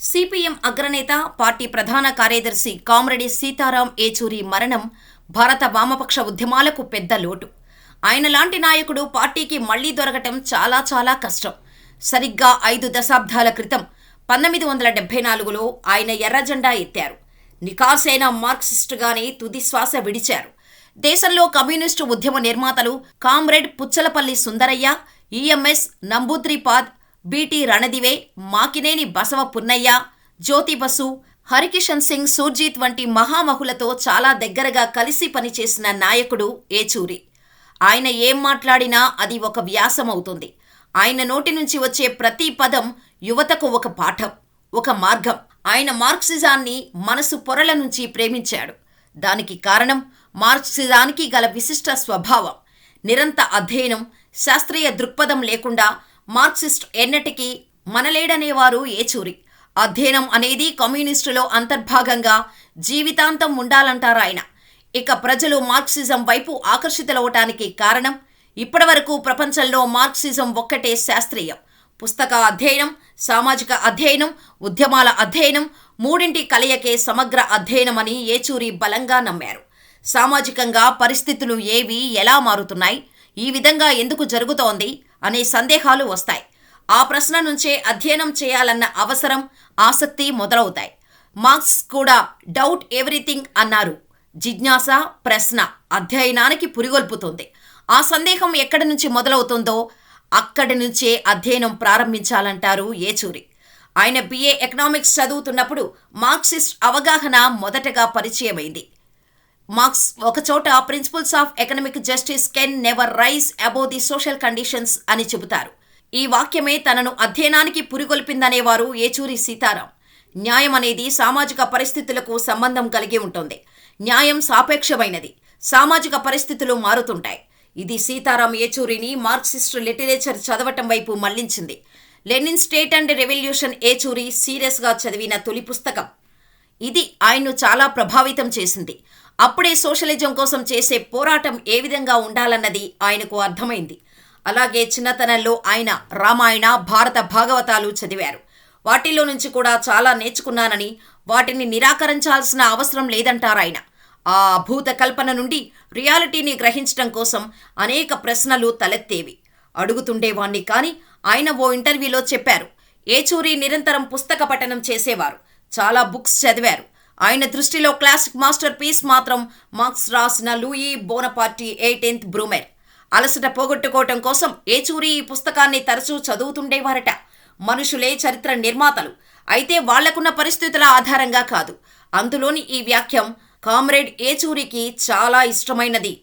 CPM అగ్రనేత party ప్రధాన కార్యదర్శి కామ్రెడ్డి సీతారాం ఏచూరి మరణం భారత వామపక్ష ఉద్యమాలకు పెద్ద లోటు. ఆయన లాంటి నాయకుడు పార్టీకి మళ్ళీ దొరకటం చాలా చాలా కష్టం. సరిగ్గా ఐదు దశాబ్దాల క్రితం పంతొమ్మిది వందల డెబ్బై నాలుగులో ఆయన ఎర్రజెండా ఎత్తారు. నికాసైన మార్క్సిస్టుగానే తుది శ్వాస విడిచారు. దేశంలో కమ్యూనిస్టు ఉద్యమ నిర్మాతలు comrade Puchalapalli Sundarayya EMS Namboodiripad BT Ranadive Makineni Basava Punnaiah. Jyoti Basu Harikishan Singh Surjeet వంటి మహామహులతో చాలా దగ్గరగా కలిసి పనిచేసిన నాయకుడు ఏచూరి. ఆయన ఏం మాట్లాడినా అది ఒక వ్యాసం అవుతుంది ఆయన నోటి నుంచి వచ్చే ప్రతి పదం యువతకు ఒక పాఠం ఒక మార్గం. ఆయన మార్క్సిజాన్ని మనసు పొరల నుంచి ప్రేమించాడు. దానికి కారణం మార్క్సిజానికి గల విశిష్ట స్వభావం. నిరంత అధ్యయనం శాస్త్రీయ దృక్పథం లేకుండా మార్క్సిస్ట్ ఎన్నటికీ మనలేడనేవారు ఏచూరి అధ్యయనం అనేది కమ్యూనిస్టులో అంతర్భాగంగా జీవితాంతం ఉండాలంటారాయన ఇక ప్రజలు మార్క్సిజం వైపు ఆకర్షితులవటానికి కారణం ఇప్పటివరకు ప్రపంచంలో మార్క్సిజం ఒక్కటే శాస్త్రీయం. పుస్తక అధ్యయనం సామాజిక అధ్యయనం ఉద్యమాల అధ్యయనం మూడింటి కలయికే సమగ్ర అధ్యయనమని ఏచూరి బలంగా నమ్మారు? సామాజికంగా పరిస్థితులు ఏవి ఎలా మారుతున్నాయి? ఈ విధంగా ఎందుకు జరుగుతోంది? అనే సందేహాలు వస్తాయి. ఆ ప్రశ్న నుంచే అధ్యయనం చేయాలన్న అవసరం ఆసక్తి మొదలవుతాయి. మార్క్స్ కూడా డౌట్ ఎవ్రీథింగ్ అన్నారు. జిజ్ఞాస ప్రశ్న అధ్యయనానికి పురిగొల్పుతుంది. ఆ సందేహం ఎక్కడి నుంచి మొదలవుతుందో అక్కడి నుంచే అధ్యయనం ప్రారంభించాలంటారు ఏచూరి. ఆయన బిఏ ఎకనామిక్స్ చదువుతున్నప్పుడు మార్క్సిస్ట్ అవగాహన మొదటగా పరిచయమైంది. మార్క్స్ ఒకచోట principles of economic justice can never rise above the social conditions అని చెబుతారు. ఈ వాక్యమే తనను అధ్యయనానికి పురిగొల్పిందనేవారు ఏచూరి సీతారాం. న్యాయం అనేది సామాజిక పరిస్థితులకు సంబంధం కలిగి ఉంటుంది. న్యాయం సాపేక్షమైనది. సామాజిక పరిస్థితులు మారుతుంటాయి. ఇది సీతారాం ఏచూరిని మార్క్సిస్ట్ లిటరేచర్ చదవటం వైపు మళ్ళించింది. Lenin state and revolution Yechury సీరియస్గా చదివిన తొలి పుస్తకం. ఇది ఆయన్ను చాలా ప్రభావితం చేసింది. అప్పుడే సోషలిజం కోసం చేసే పోరాటం ఏ విధంగా ఉండాలన్నది ఆయనకు అర్థమైంది. అలాగే చిన్నతనంలో ఆయన రామాయణ భారత భాగవతాలు చదివారు. వాటిలో నుంచి కూడా చాలా నేర్చుకున్నానని వాటిని నిరాకరించాల్సిన అవసరం లేదంటారాయన ఆ అభూత కల్పన నుండి రియాలిటీని గ్రహించడం కోసం అనేక ప్రశ్నలు తలెత్తేవి. అడుగుతుండేవాణ్ణి కానీ ఆయన ఓ ఇంటర్వ్యూలో చెప్పారు. ఏచూరి నిరంతరం పుస్తక పఠనం చేసేవారు. చాలా బుక్స్ చదివారు. ఆయన దృష్టిలో క్లాసిక్ మాస్టర్ పీస్ మాత్రం మార్క్స్ రాసిన లూయి బోనపార్టీ ఎయిటీన్త్ బ్రూమెర్ అలసట పోగొట్టుకోవటం కోసం ఏచూరి ఈ పుస్తకాన్ని తరచూ చదువుతుండేవారట. మనుషులే చరిత్ర నిర్మాతలు. అయితే వాళ్ళకున్న పరిస్థితుల ఆధారంగా కాదు. అందులోని ఈ వ్యాఖ్యం కామ్రేడ్ ఏచూరికి చాలా ఇష్టమైనది.